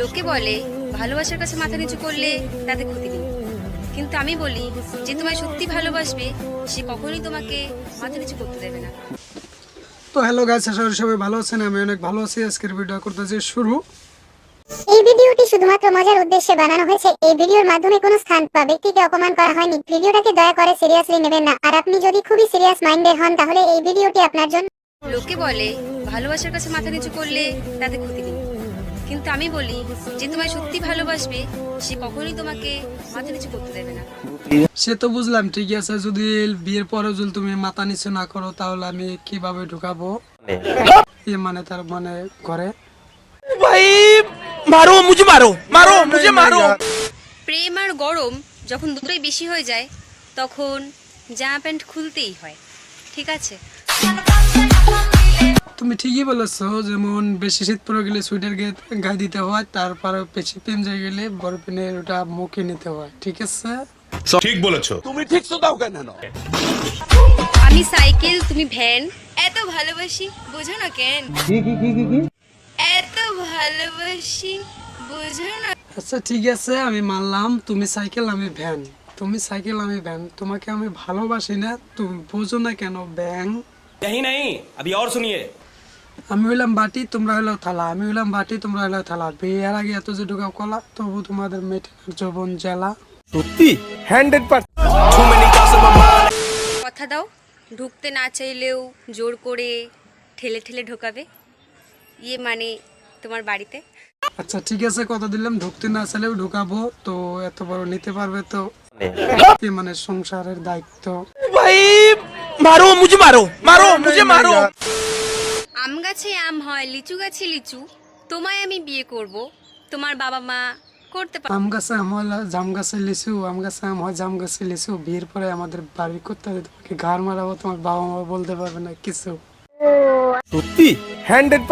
লোকে বলে ভালোবাসার কাছে মাথা নিচু করলে তাতে ক্ষতি নেই। কিন্তু আমি বলি যে তোমায় সত্যি ভালোবাসবে সে কখনোই তোমাকে মাথা নিচু করতে দেবে না। তো হ্যালো গাইস আশা করি সবাই ভালো আছেন আমি অনেক ভালো আছি। আজকের ভিডিও করতেছি শুরু। এই ভিডিওটি শুধুমাত্র মজার উদ্দেশ্যে বানানো হয়েছে। এই ভিডিওর মাধ্যমে কোনো স্থান বা ব্যক্তিকে অপমান করা হয়নি। ভিডিওটাকে দয়া করে সিরিয়াসলি নেবেন না। আর আপনি যদি খুবই সিরিয়াস মাইন্ডের হন তাহলে এই ভিডিওটি আপনার জন্য লোকে বলে ভালোবাসার কাছে মাথা নিচু করলে তাতে ক্ষতি নেই। কিন্তু আমি বলি যে তোমায় সত্যি ভালোবাসবে সে কখনোই তোমাকে মাথা নিচু করতে দেবে না। সে তো বুঝলাম ঠিক আছে যদি বিয়ের পরে যদি তুমি মাথা নিচু না করো তাহলে আমি কীভাবে ঢুকাবো? মানে তার মানে করে ভাই মারো মারো মারো মারো। প্রেম আর গরম যখন দুটোই বেশি হয়ে যায় তখন জামা প্যান্ট খুলতেই হয় ঠিক আছে? তুমি ঠিকই বলেছ যেমন বেশি শীত পড়ে গেলে সুইটার গায়ে দিতে হয় তারপরে বেশি প্রেম যায় গেলে বড় পেনের ওটা মুখে নিতে হয় ঠিক আছে? ঠিক বলেছ। তুমি ঠিক শোনাও কেন? আমি সাইকেল তুমি ভ্যান। এত ভালোবাসি বোঝো না কেন? এত ভালোবাসি বোঝো না। আচ্ছা ঠিক আছে আমি মানলাম তুমি সাইকেল আমি ভ্যান। তুমি সাইকেল আমি ভ্যান। তোমাকে আমি ভালোবাসি না তুমি বোঝো না কেন ব্যাং। यही नहीं अभी और सुनिए আমি হইলাম বাটি তোমরা হইলো থালা আমি হইলাম বাটি তোমরা হইলো থালা বিয়ের আগে এত যে ঢুকাও কলা তবু তোমাদের মেটের যৌবন জ্বালা সত্যি হান্ড্রেড কথা দাও ঢুকতে না চাইলেও জোর করে ঠেলে ঠেলে ঢোকাবে ইয়ে মানে তোমার বাড়িতে আচ্ছা ঠিক আছে কথা দিলাম ঢুকতে না চাইলেও ঢুকাবো তো এত বড় নিতে পারবে তো এ মানে সংসারের দায়িত্ব भाई মারো মুঝে মারো মারো মুঝে মারো। আম গাছে আম হয় লিচু গাছে লিচু। তোমায় আমি বিয়ে করব। তোমার বাবা মা করতে পারে আম গাছে আম হয় জাম গাছে লিচু আম গাছে আম হয় জাম গাছে লিচু। বিয়ের পরে আমাদের বাড়ি করতে হবে তোমাকে ঘর মারাবো তোমার বাবা মা বলতে পারবে না কিছু। সত্যি? হান্ড্রেড